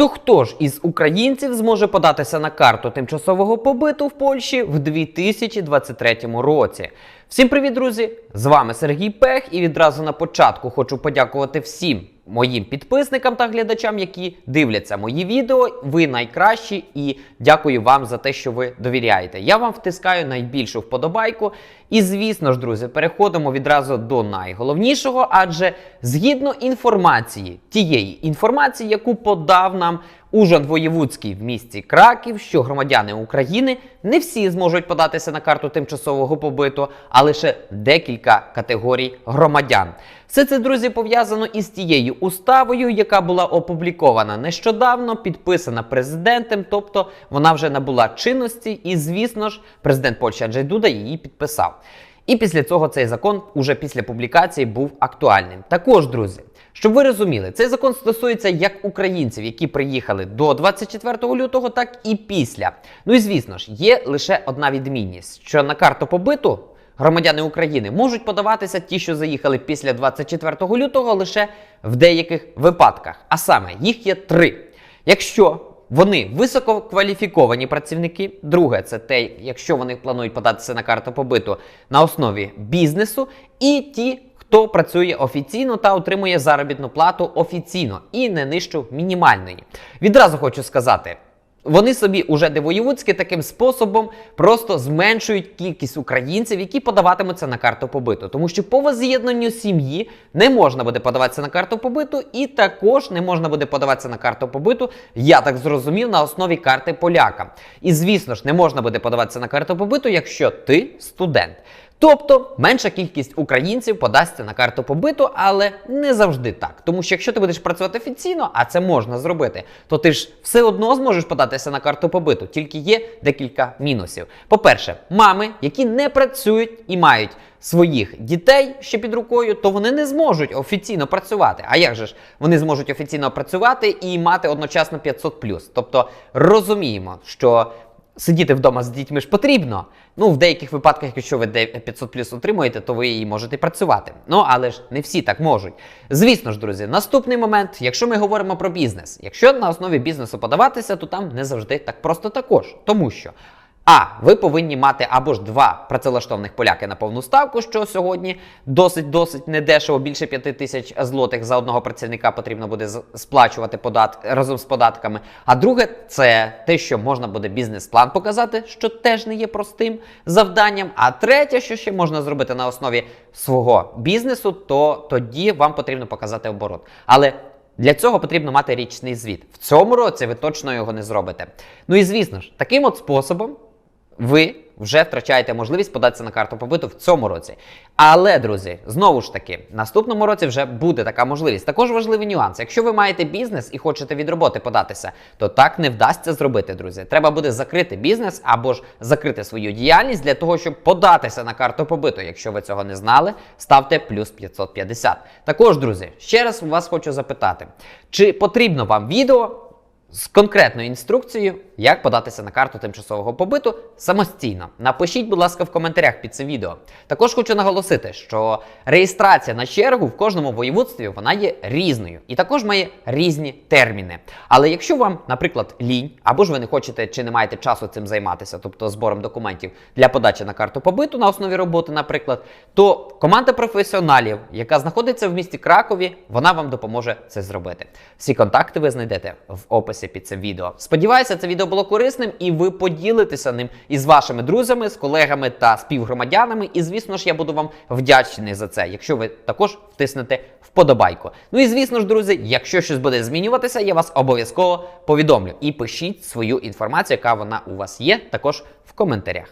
То хто ж із українців зможе податися на карту тимчасового побиту в Польщі в 2023 році? Всім привіт, друзі! З вами Сергій Пех, і відразу на початку хочу подякувати всім моїм підписникам та глядачам, які дивляться мої відео. Ви найкращі і дякую вам за те, що ви довіряєте. Я вам втискаю найбільшу вподобайку. І звісно ж, друзі, переходимо відразу до найголовнішого, адже згідно інформації, тієї інформації, яку подав нам Ужан Воєвудський в місті Краків, що громадяни України не всі зможуть податися на карту тимчасового побиту, а лише декілька категорій громадян. Все це, друзі, пов'язано із тією уставою, яка була опублікована нещодавно, підписана президентом, тобто вона вже набула чинності, і, звісно ж, президент Польщі Анджей Дуда її підписав. І після цього цей закон уже після публікації був актуальним. Також, друзі, щоб ви розуміли, цей закон стосується як українців, які приїхали до 24 лютого, так і після. Ну і звісно ж, є лише одна відмінність: що на карту побиту громадяни України можуть подаватися ті, що заїхали після 24 лютого, лише в деяких випадках. А саме їх є три. Якщо вони висококваліфіковані працівники. Друге, це те, якщо вони планують податися на карту побиту на основі бізнесу, і ті, хто працює офіційно та отримує заробітну плату офіційно і не нижчу мінімальної. Відразу хочу сказати. Вони собі уже девоєвудськи таким способом просто зменшують кількість українців, які подаватимуться на карту побиту. Тому що по воз'єднанню сім'ї не можна буде подаватися на карту побиту, і також не можна буде подаватися на карту побиту, я так зрозумів, на основі карти поляка. І звісно ж, не можна буде подаватися на карту побиту, якщо ти студент. Тобто менша кількість українців подасться на карту побиту, але не завжди так. Тому що якщо ти будеш працювати офіційно, а це можна зробити, то ти ж все одно зможеш податися на карту побиту. Тільки є декілька мінусів. По-перше, мами, які не працюють і мають своїх дітей ще під рукою, то вони не зможуть офіційно працювати. А як же ж вони зможуть офіційно працювати і мати одночасно 500+. Тобто розуміємо, що. Сидіти вдома з дітьми ж потрібно. Ну, в деяких випадках, якщо ви 500 плюс отримуєте, то ви її можете працювати. Ну, але ж не всі так можуть. Звісно ж, друзі, наступний момент, якщо ми говоримо про бізнес, якщо на основі бізнесу подаватися, то там не завжди так просто також. Тому що. А ви повинні мати або ж два працевлаштованих поляки на повну ставку, що сьогодні досить досить недешево, більше 5 тисяч злотих за одного працівника потрібно буде сплачувати податки разом з податками. А друге, це те, що можна буде бізнес-план показати, що теж не є простим завданням. А третє, що ще можна зробити на основі свого бізнесу, то тоді вам потрібно показати оборот. Але для цього потрібно мати річний звіт. В цьому році ви точно його не зробите. Ну і звісно ж, таким от способом ви вже втрачаєте можливість податися на карту побиту в цьому році. Але, друзі, знову ж таки, в наступному році вже буде така можливість. Також важливий нюанс. Якщо ви маєте бізнес і хочете від роботи податися, то так не вдасться зробити, друзі. Треба буде закрити бізнес або ж закрити свою діяльність для того, щоб податися на карту побиту. Якщо ви цього не знали, ставте плюс 550. Також, друзі, ще раз вас хочу запитати, чи потрібно вам відео? З конкретною інструкцією, як податися на карту тимчасового побиту самостійно. Напишіть, будь ласка, в коментарях під цим відео. Також хочу наголосити, що реєстрація на чергу в кожному воєводстві вона є різною і також має різні терміни. Але якщо вам, наприклад, лінь, або ж ви не хочете чи не маєте часу цим займатися, тобто збором документів для подачі на карту побиту на основі роботи, наприклад, то команда професіоналів, яка знаходиться в місті Кракові, вона вам допоможе це зробити. Всі контакти ви знайдете в описі під цим відео. Сподіваюся, це відео було корисним і ви поділитеся ним із вашими друзями, з колегами та співгромадянами. І звісно ж, я буду вам вдячний за це, якщо ви також втиснете вподобайку. Ну і звісно ж, друзі, якщо щось буде змінюватися, я вас обов'язково повідомлю. І пишіть свою інформацію, яка вона у вас є, також в коментарях.